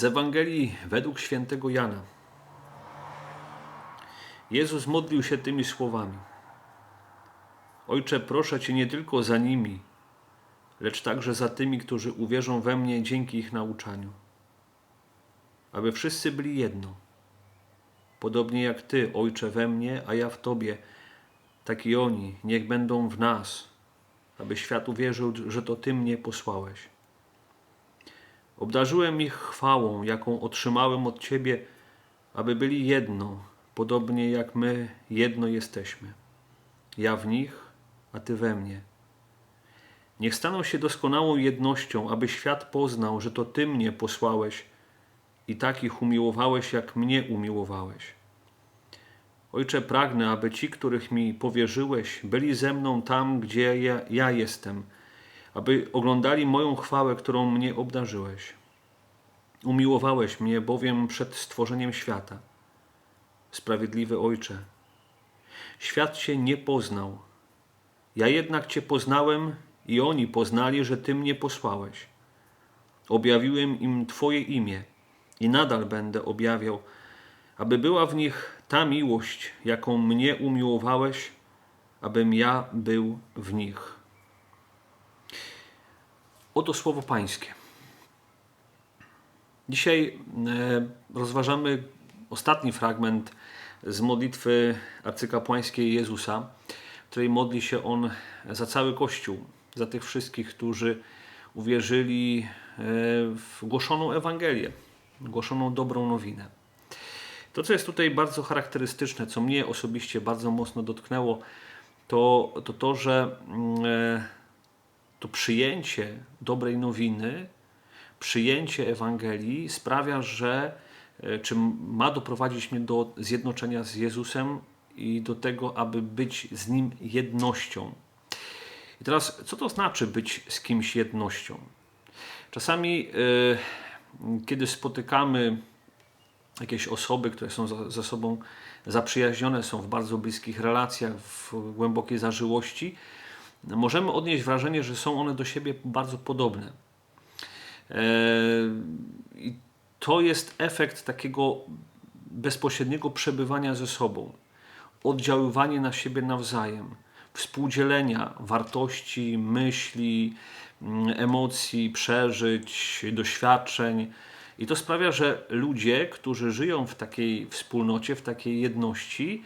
Z Ewangelii według świętego Jana. Jezus modlił się tymi słowami: Ojcze, proszę Cię nie tylko za nimi, lecz także za tymi, którzy uwierzą we mnie dzięki ich nauczaniu, aby wszyscy byli jedno. Podobnie jak Ty, Ojcze, we mnie, a ja w Tobie, tak i oni niech będą w nas, aby świat uwierzył, że to Ty mnie posłałeś. Obdarzyłem ich chwałą, jaką otrzymałem od Ciebie, aby byli jedno, podobnie jak my jedno jesteśmy. Ja w nich, a Ty we mnie. Niech staną się doskonałą jednością, aby świat poznał, że to Ty mnie posłałeś i tak ich umiłowałeś, jak mnie umiłowałeś. Ojcze, pragnę, aby ci, których mi powierzyłeś, byli ze mną tam, gdzie ja, ja jestem, aby oglądali moją chwałę, którą mnie obdarzyłeś. Umiłowałeś mnie bowiem przed stworzeniem świata. Sprawiedliwy Ojcze, świat Cię nie poznał. Ja jednak Cię poznałem i oni poznali, że Ty mnie posłałeś. Objawiłem im Twoje imię i nadal będę objawiał, aby była w nich ta miłość, jaką mnie umiłowałeś, abym ja był w nich. Oto słowo Pańskie. Dzisiaj e, rozważamy ostatni fragment z modlitwy arcykapłańskiej Jezusa, w której modli się On za cały Kościół, za tych wszystkich, którzy uwierzyli e, w głoszoną Ewangelię, głoszoną dobrą nowinę. To, co jest tutaj bardzo charakterystyczne, co mnie osobiście bardzo mocno dotknęło, to to, to że mm, e, to przyjęcie dobrej nowiny, przyjęcie Ewangelii sprawia, że e, czy ma doprowadzić mnie do zjednoczenia z Jezusem i do tego, aby być z Nim jednością. I teraz, co to znaczy być z kimś jednością? Czasami, yy, kiedy spotykamy jakieś osoby, które są ze sobą zaprzyjaźnione, są w bardzo bliskich relacjach, w głębokiej zażyłości, możemy odnieść wrażenie, że są one do siebie bardzo podobne. E, I to jest efekt takiego bezpośredniego przebywania ze sobą, oddziaływanie na siebie nawzajem, współdzielenia wartości, myśli, mm, emocji, przeżyć, doświadczeń. I to sprawia, że ludzie, którzy żyją w takiej wspólnocie, w takiej jedności,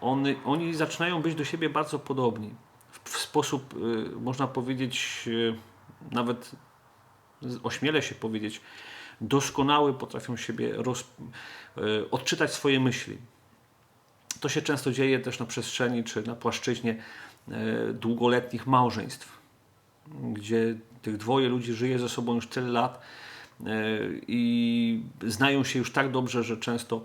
oni, oni zaczynają być do siebie bardzo podobni. W, sposób, y, można powiedzieć, y, nawet ośmielę się powiedzieć, doskonały potrafią siebie roz, y, odczytać swoje myśli. To się często dzieje też na przestrzeni czy na płaszczyźnie długoletnich małżeństw, gdzie tych dwoje ludzi żyje ze sobą już tyle lat i znają się już tak dobrze, że często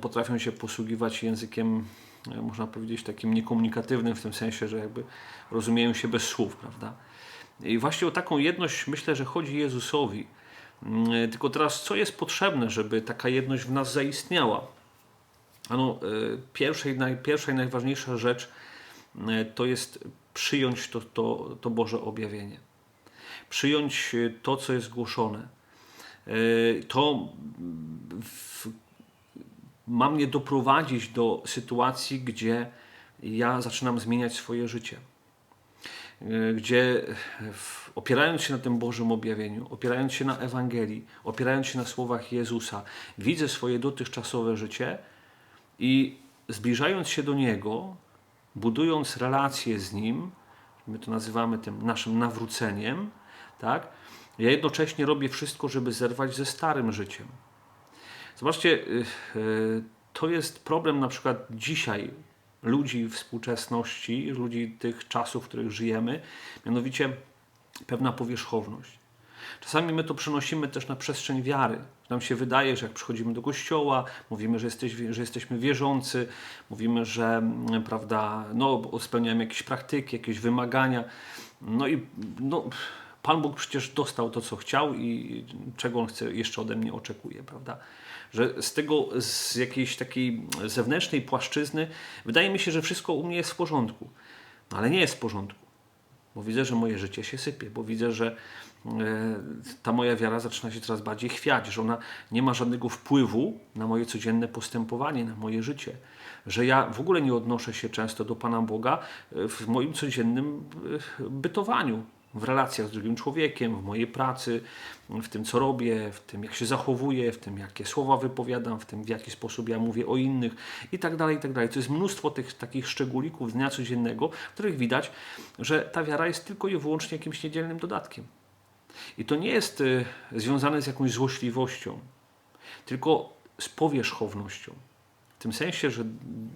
potrafią się posługiwać językiem, można powiedzieć, takim niekomunikatywnym, w tym sensie, że jakby rozumieją się bez słów, prawda? I właśnie o taką jedność myślę, że chodzi Jezusowi. Mm, tylko teraz, co jest potrzebne, żeby taka jedność w nas zaistniała? Ano, pierwsza i, naj, pierwsza i najważniejsza rzecz to jest przyjąć to, to, to Boże objawienie. Przyjąć to, co jest głoszone. To ma mnie doprowadzić do sytuacji, gdzie ja zaczynam zmieniać swoje życie E, gdzie opierając się na tym Bożym objawieniu, opierając się na Ewangelii, opierając się na słowach Jezusa, widzę swoje dotychczasowe życie i zbliżając się do Niego, budując relacje z Nim, my to nazywamy tym naszym nawróceniem, tak? Ja jednocześnie robię wszystko, żeby zerwać ze starym życiem. Zobaczcie, y, y, to jest problem na przykład dzisiaj ludzi współczesności, ludzi tych czasów, w których żyjemy, mianowicie pewna powierzchowność. Czasami my to przenosimy też na przestrzeń wiary. Nam się wydaje, że jak przychodzimy do kościoła, mówimy, że, jesteś, że jesteśmy wierzący, mówimy, że mm, prawda, no, spełniamy jakieś praktyki, jakieś wymagania. No i no, Pan Bóg przecież dostał to, co chciał i czego On chce, jeszcze ode mnie oczekuje, prawda? Że z tego, z jakiejś takiej zewnętrznej płaszczyzny, wydaje mi się, że wszystko u mnie jest w porządku. No ale nie jest w porządku, bo widzę, że moje życie się sypie, bo widzę, że ta moja wiara zaczyna się coraz bardziej chwiać, że ona nie ma żadnego wpływu na moje codzienne postępowanie, na moje życie. Że ja w ogóle nie odnoszę się często do Pana Boga e, w moim codziennym e, bytowaniu, w relacjach z drugim człowiekiem, w mojej pracy, w tym, co robię, w tym, jak się zachowuję, w tym, jakie słowa wypowiadam, w tym, w jaki sposób ja mówię o innych i tak dalej, i tak dalej. To jest mnóstwo tych takich szczególików dnia codziennego, w których widać, że ta wiara jest tylko i wyłącznie jakimś niedzielnym dodatkiem. I to nie jest y, związane z jakąś złośliwością, tylko z powierzchownością. W tym sensie, że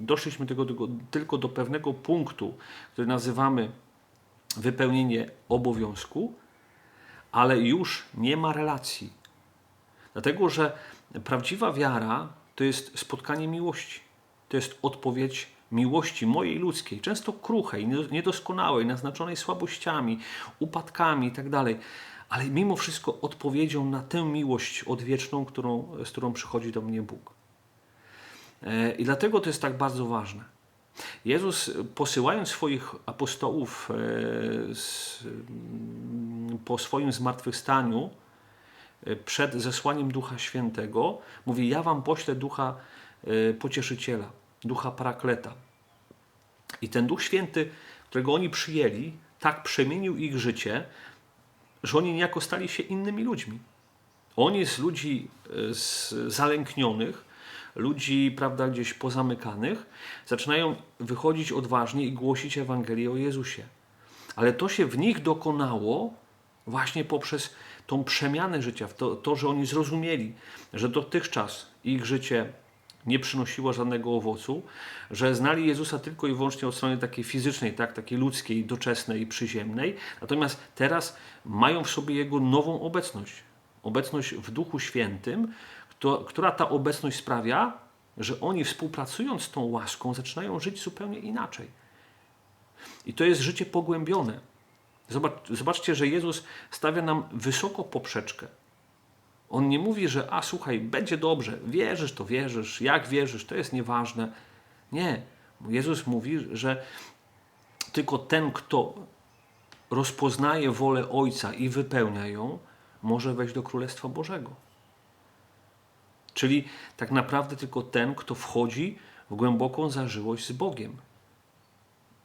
doszliśmy tego, tego, tylko do pewnego punktu, który nazywamy wypełnienie obowiązku, ale już nie ma relacji. Dlatego, że prawdziwa wiara to jest spotkanie miłości. To jest odpowiedź miłości mojej ludzkiej, często kruchej, niedoskonałej, naznaczonej słabościami, upadkami itd., tak ale mimo wszystko odpowiedzią na tę miłość odwieczną, którą, z którą przychodzi do mnie Bóg. E, I dlatego to jest tak bardzo ważne. Jezus posyłając swoich apostołów e, po swoim zmartwychwstaniu, e, przed zesłaniem Ducha Świętego, mówi: Ja wam poślę Ducha Pocieszyciela, Ducha Parakleta. I ten Duch Święty, którego oni przyjęli, tak przemienił ich życie, że oni niejako stali się innymi ludźmi. Oni z ludzi e, zalęknionych, ludzi prawda, gdzieś pozamykanych, zaczynają wychodzić odważnie i głosić Ewangelię o Jezusie. Ale to się w nich dokonało właśnie poprzez tą przemianę życia, to, to, że oni zrozumieli, że dotychczas ich życie nie przynosiło żadnego owocu, że znali Jezusa tylko i wyłącznie od strony takiej fizycznej, tak, takiej ludzkiej, doczesnej przyziemnej, natomiast teraz mają w sobie Jego nową obecność. Obecność w Duchu Świętym, która ta obecność sprawia, że oni współpracując z tą łaską zaczynają żyć zupełnie inaczej. I to jest życie pogłębione. zobaczcie, że Jezus stawia nam wysoko poprzeczkę. On nie mówi, że a słuchaj, będzie dobrze, wierzysz, to wierzysz, jak wierzysz, to jest nieważne. Nie. Jezus mówi, że tylko ten, kto rozpoznaje wolę Ojca i wypełnia ją, może wejść do Królestwa Bożego. Czyli tak naprawdę tylko ten, kto wchodzi w głęboką zażyłość z Bogiem.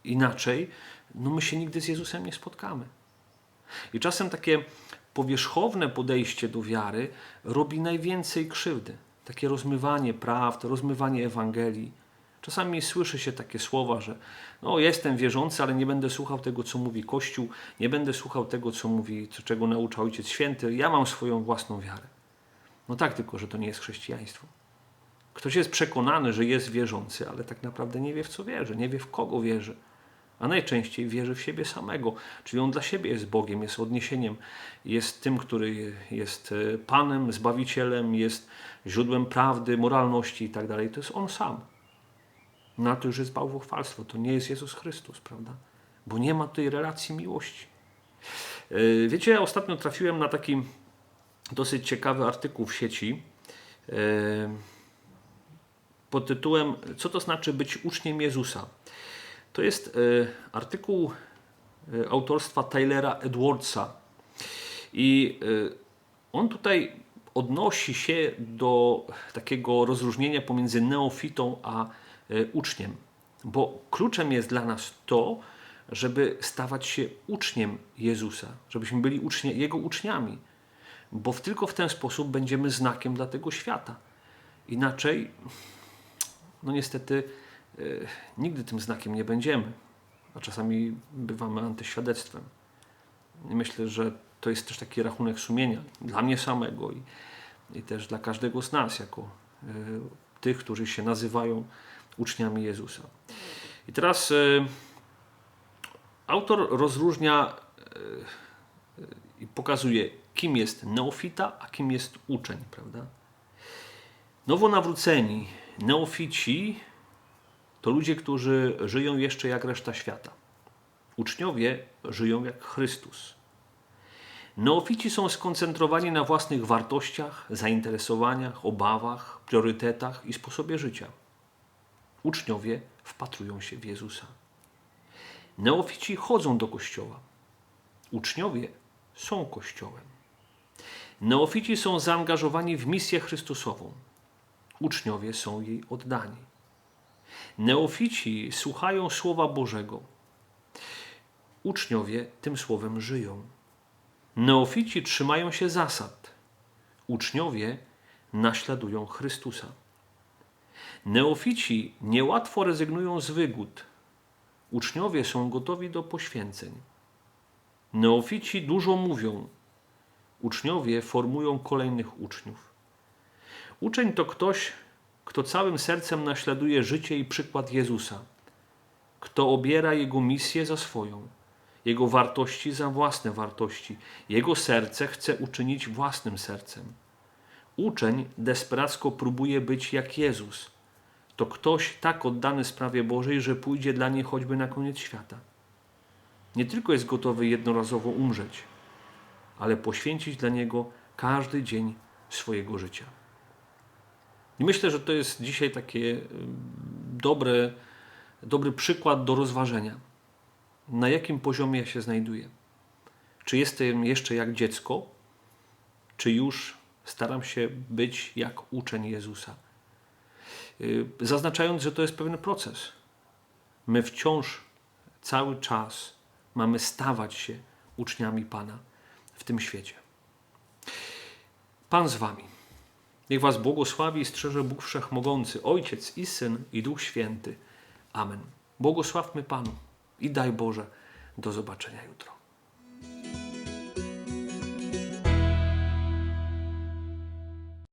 Inaczej, no my się nigdy z Jezusem nie spotkamy. I czasem takie powierzchowne podejście do wiary robi najwięcej krzywdy. Takie rozmywanie prawd, rozmywanie Ewangelii. Czasami słyszy się takie słowa, że no, jestem wierzący, ale nie będę słuchał tego, co mówi Kościół, nie będę słuchał tego, co mówi, czego naucza Ojciec Święty, ja mam swoją własną wiarę. No tak, tylko że to nie jest chrześcijaństwo. Ktoś jest przekonany, że jest wierzący, ale tak naprawdę nie wie, w co wierzy, nie wie, w kogo wierzy a najczęściej wierzy w siebie samego. Czyli on dla siebie jest Bogiem, jest odniesieniem, jest tym, który jest e, Panem, Zbawicielem, jest źródłem prawdy, moralności itd. Tak to jest on sam. Na to już jest bałwochwalstwo. To nie jest Jezus Chrystus, prawda? Bo nie ma tej relacji miłości. E, wiecie, ja ostatnio trafiłem na taki dosyć ciekawy artykuł w sieci e, pod tytułem Co to znaczy być uczniem Jezusa? To jest e, artykuł e, autorstwa Taylora Edwardsa. I on tutaj odnosi się do takiego rozróżnienia pomiędzy neofitą a uczniem. Bo kluczem jest dla nas to, żeby stawać się uczniem Jezusa, żebyśmy byli Jego uczniami, bo tylko w ten sposób będziemy znakiem dla tego świata. Inaczej, no niestety, E, nigdy tym znakiem nie będziemy, a czasami bywamy antyświadectwem. Myślę, że to jest też taki rachunek sumienia dla mnie samego i, i też dla każdego z nas, jako y, tych, którzy się nazywają uczniami Jezusa. I teraz y, autor rozróżnia i pokazuje, kim jest neofita, a kim jest uczeń, prawda? Nowonawróceni, neofici to ludzie, którzy żyją jeszcze jak reszta świata. Uczniowie żyją jak Chrystus. Neofici są skoncentrowani na własnych wartościach, zainteresowaniach, obawach, priorytetach i sposobie życia. Uczniowie wpatrują się w Jezusa. Neofici chodzą do kościoła. Uczniowie są Kościołem. Neofici są zaangażowani w misję Chrystusową. Uczniowie są jej oddani. Neofici słuchają Słowa Bożego. Uczniowie tym Słowem żyją. Neofici trzymają się zasad. Uczniowie naśladują Chrystusa. Neofici niełatwo rezygnują z wygód. Uczniowie są gotowi do poświęceń. Neofici dużo mówią. Uczniowie formują kolejnych uczniów. Uczeń to ktoś, kto całym sercem naśladuje życie i przykład Jezusa, kto obiera Jego misję za swoją, Jego wartości za własne wartości, Jego serce chce uczynić własnym sercem. Uczeń desperacko próbuje być jak Jezus. To ktoś tak oddany sprawie Bożej, że pójdzie dla niej choćby na koniec świata. Nie tylko jest gotowy jednorazowo umrzeć, ale poświęcić dla Niego każdy dzień swojego życia. I myślę, że to jest dzisiaj takie y, dobre, dobry przykład do rozważenia. Na jakim poziomie ja się znajduję? Czy jestem jeszcze jak dziecko, czy już staram się być jak uczeń Jezusa? Y, Zaznaczając, że to jest pewien proces. My wciąż cały czas mamy stawać się uczniami Pana w tym świecie. Pan z Wami. Niech Was błogosławi i strzeże Bóg Wszechmogący, Ojciec i Syn i Duch Święty. Amen. Błogosławmy Panu i daj Boże do zobaczenia jutro.